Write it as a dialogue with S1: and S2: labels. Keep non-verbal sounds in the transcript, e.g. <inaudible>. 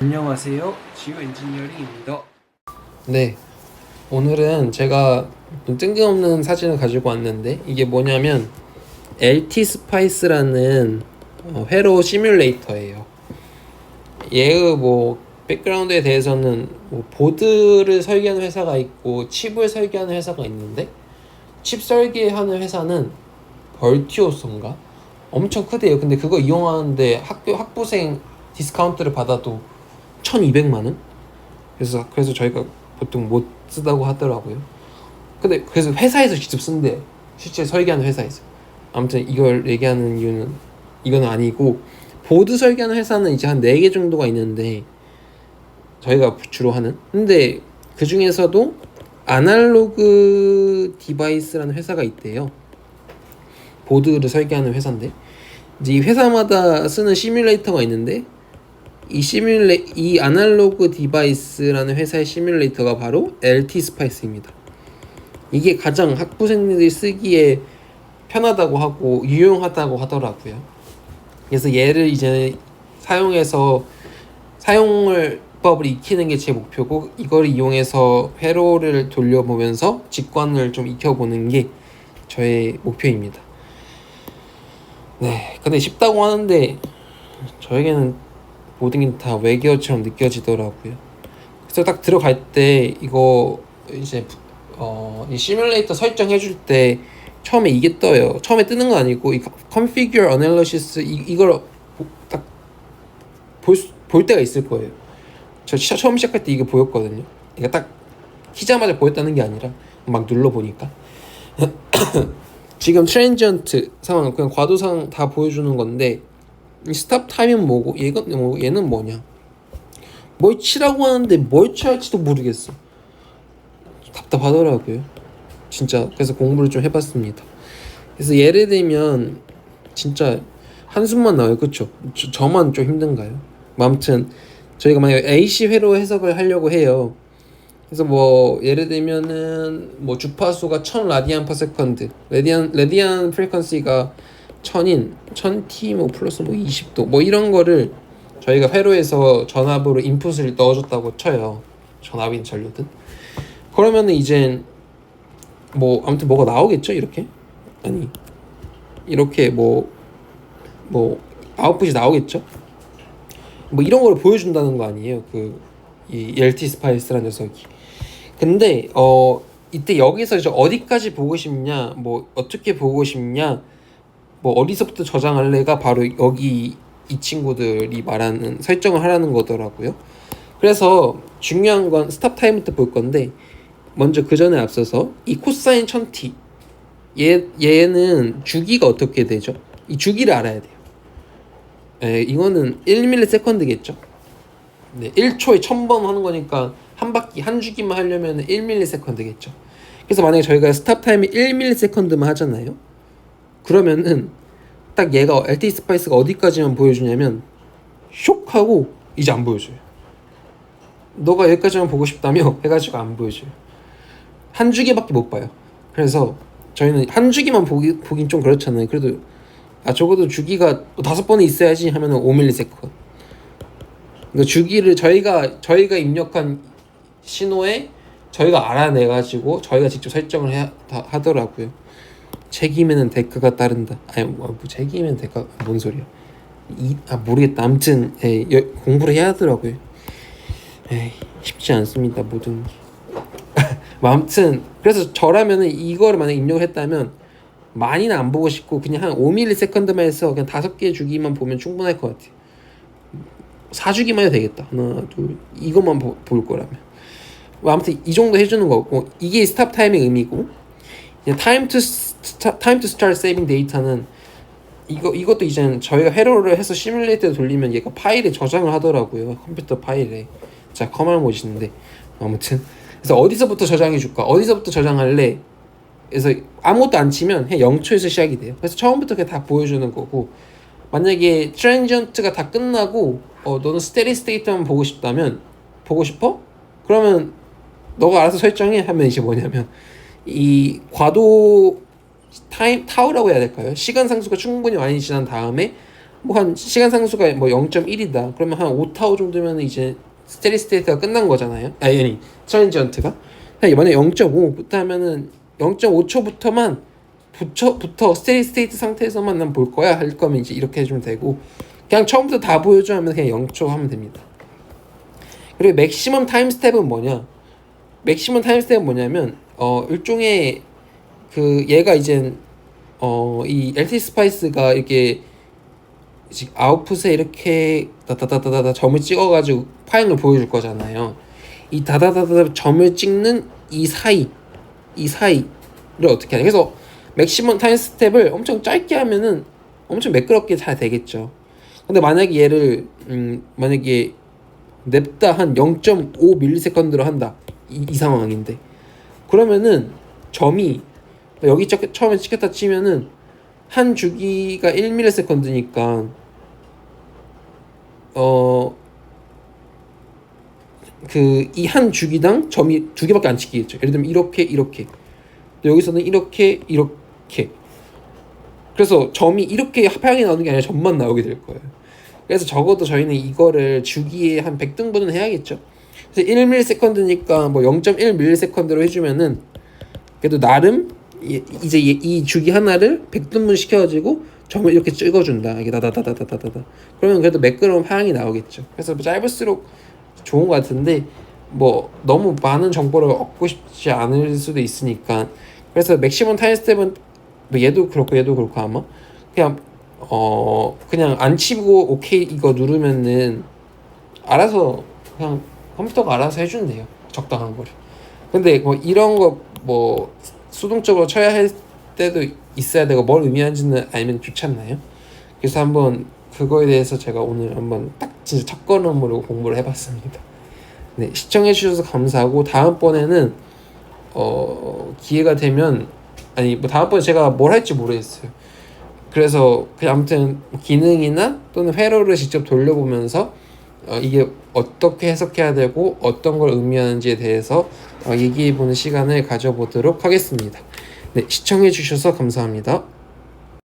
S1: 안녕하세요. 지오 엔지니어링입니다.
S2: 네. 오늘은 제가 좀 뜬금없는 사진을 가지고 왔는데 이게 뭐냐면 LT 스파이스라는 어, 회로 시뮬레이터예요. 얘의 뭐 백그라운드에 대해서는 뭐 보드를 설계하는 회사가 있고 칩을 설계하는 회사가 있는데 칩 설계하는 회사는 벌티오스인가 엄청 크대요. 근데 그거 이용하는데 학교 학부생 디스카운트를 받아도 1,200만 원? 그래서 그래서 저희가 보통 못 쓰다고 하더라고요. 근데 그래서 회사에서 직접 쓴대. 실제 설계하는 회사에서. 아무튼 이걸 얘기하는 이유는 이건 아니고 보드 설계하는 회사는 이제 한 4개 정도가 있는데 저희가 주로 하는. 근데 그 중에서도 아날로그 디바이스라는 회사가 있대요. 보드를 설계하는 회사인데 이제 이 회사마다 쓰는 시뮬레이터가 있는데 이 시뮬레 이 아날로그 디바이스라는 회사의 시뮬레이터가 바로 LT 스파이스입니다. 이게 가장 학부생들이 쓰기에 편하다고 하고 유용하다고 하더라고요. 그래서 얘를 이제 사용해서 사용을 법을 익히는 게 제 목표고 이걸 이용해서 회로를 돌려보면서 직관을 좀 익혀보는 게 저의 목표입니다. 네, 근데 쉽다고 하는데 저에게는 모든 게 다 외계어처럼 느껴지더라고요. 그래서 딱 들어갈 때 이거 이제 어, 이 시뮬레이터 설정해 줄 때 처음에 이게 떠요. 처음에 뜨는 거 아니고 이 configure analysis 이, 이걸 딱 볼 볼 때가 있을 거예요. 저 시- 처음 시작할 때 이게 보였거든요. 이게 딱 키자마자 보였다는 게 아니라 막 눌러 보니까 <clears throat> 지금 트랜지언트 상황 그냥 과도상 다 보여주는 건데 이 스탑 타임은 뭐고? 얘가 뭐 얘는 뭐냐? 뭘 치라고 하는데 뭘 쳐야 할지도 모르겠어. 답답하더라고요. 진짜. 그래서 공부를 좀 해봤습니다. 그래서 예를 들면 진짜 한숨만 나와요. 저, 저만 좀 힘든가요? 뭐 아무튼 저희가 만약에 AC 회로 해석을 하려고 해요. 그래서 뭐 예를 들면은 뭐 주파수가 1000 라디안 퍼 세컨드. 레디안 레디안 프리퀀시가 1000인 1000t 뭐 플러스 뭐 20도 뭐 이런 거를 저희가 회로에서 전압으로 인풋을 넣어줬다고 쳐요. 전압인 전류든. 그러면은 이제 뭐 아무튼 뭐가 나오겠죠 이렇게? 아니 이렇게 뭐뭐 아웃풋이 나오겠죠? 뭐 이런 걸 보여준다는 거 아니에요 그 이 LT 스파이스라는 녀석이. 근데 어 이때 여기서 이제 어디까지 보고 싶냐 뭐 어떻게 보고 싶냐 뭐 어디서부터 저장할래가 바로 여기 이 친구들이 말하는 설정을 하라는 거더라고요. 그래서 중요한 건 스탑 타임부터 볼 건데 먼저 그 전에 앞서서 이 코사인 1000t 얘 얘는 주기가 어떻게 되죠? 이 주기를 알아야 돼요. 에, 이거는 1ms겠죠. 네, 1초에 1000번 하는 거니까 한 바퀴 한 주기만 하려면 1ms겠죠. 그래서 만약에 저희가 스탑 타임이 1ms만 하잖아요. 그러면은 딱 얘가 LTE 스파이스가 어디까지만 보여주냐면 쇽 하고 이제 안 보여줘요. 너가 여기까지만 보고 싶다며 <laughs> 해가지고 안 보여줘요. 한 주기밖에 못 봐요. 그래서 저희는 한 주기만 보기 보긴 좀 그렇잖아요. 그래도 아 적어도 주기가 다섯 번은 있어야지 하면 은 5ms. 그러니까 주기를 저희가 저희가 입력한 신호에 저희가 알아내가지고 저희가 직접 설정을 해, 다, 하더라고요. 책임에는 대가가 따른다. 아니 뭐, 뭐 책임에는 대가 뭔 소리야? 이, 아 모르겠다. 아무튼 예, 여, 공부를 해야 하더라고요. 에이, 쉽지 않습니다 모든 게. <laughs> 뭐 아무튼 그래서 저라면은 이거를 만약 입력을 했다면 많이는 안 보고 싶고 그냥 한 5ms만 해서 그냥 다섯 개 주기만 보면 충분할 것 같아요. 4주기만 해도 되겠다. 하나, 둘, 이것만 보, 볼 거라면. 뭐 아무튼 이 정도 해주는 거고 이게 스탑 타임의 의미고 타임 투 스타트 세이빙 데이터는 이거 이것도 이제 저희가 회로를 해서 시뮬레이터 돌리면 얘가 파일에 저장을 하더라고요 컴퓨터 파일에. 자 커널 모시는데. 아무튼. 그래서 어디서부터 저장해 줄까? 어디서부터 저장할래? 그래서 아무것도 안 치면 해 0초에서 시작이 돼요. 그래서 처음부터 그냥 다 보여주는 거고 만약에 트랜지언트가 다 끝나고 어 너는 스테디 스테이트만 보고 싶다면 보고 싶어? 그러면 너가 알아서 설정해 하면 이제 뭐냐면 이 과도 타임 타우라고 해야 될까요? 시간 상수가 충분히 많이 지난 다음에 뭐 한 시간 상수가 뭐 0.1이다. 그러면 한 5타워 정도면 이제 스테리 스테이트가 끝난 거잖아요. 아니 아니 트랜지언트가 만약 0.5부터 하면은 0.5초부터만 부터, 부터 스테리 스테이트 상태에서만 난 볼 거야 할 거면 이제 이렇게 해주면 되고 그냥 처음부터 다 보여줘 하면 그냥 0초 하면 됩니다. 그리고 맥시멈 타임 스텝은 뭐냐? 맥시멈 타임 스텝은 뭐냐면 어 일종의 그 얘가 이제 어 이 LT 스파이스가 이렇게 지금 아웃풋에 이렇게 다다다다다 점을 찍어가지고 파일을 보여줄 거잖아요. 이 다다다다 점을 찍는 이 사이 이 사이를 어떻게 하냐. 그래서 맥시멈 타임 스텝을 엄청 짧게 하면은 엄청 매끄럽게 잘 되겠죠. 근데 만약에 얘를 음 만약에 냅다 한 0.5 밀리세컨드로 한다 이, 이 상황인데 그러면은 점이 여기 적- 처음에 찍혔다 치면은 한 주기가 1 밀리세컨드니까 어 그 이 한 주기당 점이 두 개밖에 안 찍히겠죠. 예를 들면 이렇게 이렇게 여기서는 이렇게 이렇게 그래서 점이 이렇게 합하게 나오는 게 아니라 점만 나오게 될 거예요. 그래서 적어도 저희는 이거를 주기에 한 100등분은 해야겠죠. 그래서 1ms니까 뭐 0.1ms로 해주면은 그래도 나름 이- 이제 이- 이 주기 하나를 100등분 시켜가지고 점을 이렇게 찍어준다. 이게 다다다다다다다. 그러면 그래도 매끄러운 파양이 나오겠죠. 그래서 뭐 짧을수록 좋은 것 같은데 뭐 너무 많은 정보를 얻고 싶지 않을 수도 있으니까 그래서 맥시멈 타임 스텝은 뭐 얘도 그렇고 얘도 그렇고 아마 그냥 어 그냥 안 치고 오케이 이거 누르면은 알아서 그냥 컴퓨터가 알아서 해준대요 적당한 거를 근데 뭐 이런 거뭐 수동적으로 쳐야 할 때도 있어야 되고 뭘 의미하는지는 알면 좋지 않나요? 그래서 한번 그거에 대해서 제가 오늘 한번 딱 진짜 첫 걸음으로 공부를 해봤습니다. 네 시청해 주셔서 감사하고 다음번에는 어 기회가 되면 아니 뭐 다음번에 제가 뭘 할지 모르겠어요. 그래서 그냥 아무튼 기능이나 또는 회로를 직접 돌려보면서 어, 이게 어떻게 해석해야 되고 어떤 걸 의미하는지에 대해서 어, 얘기해 보는 시간을 가져보도록 하겠습니다. 네, 시청해 주셔서 감사합니다.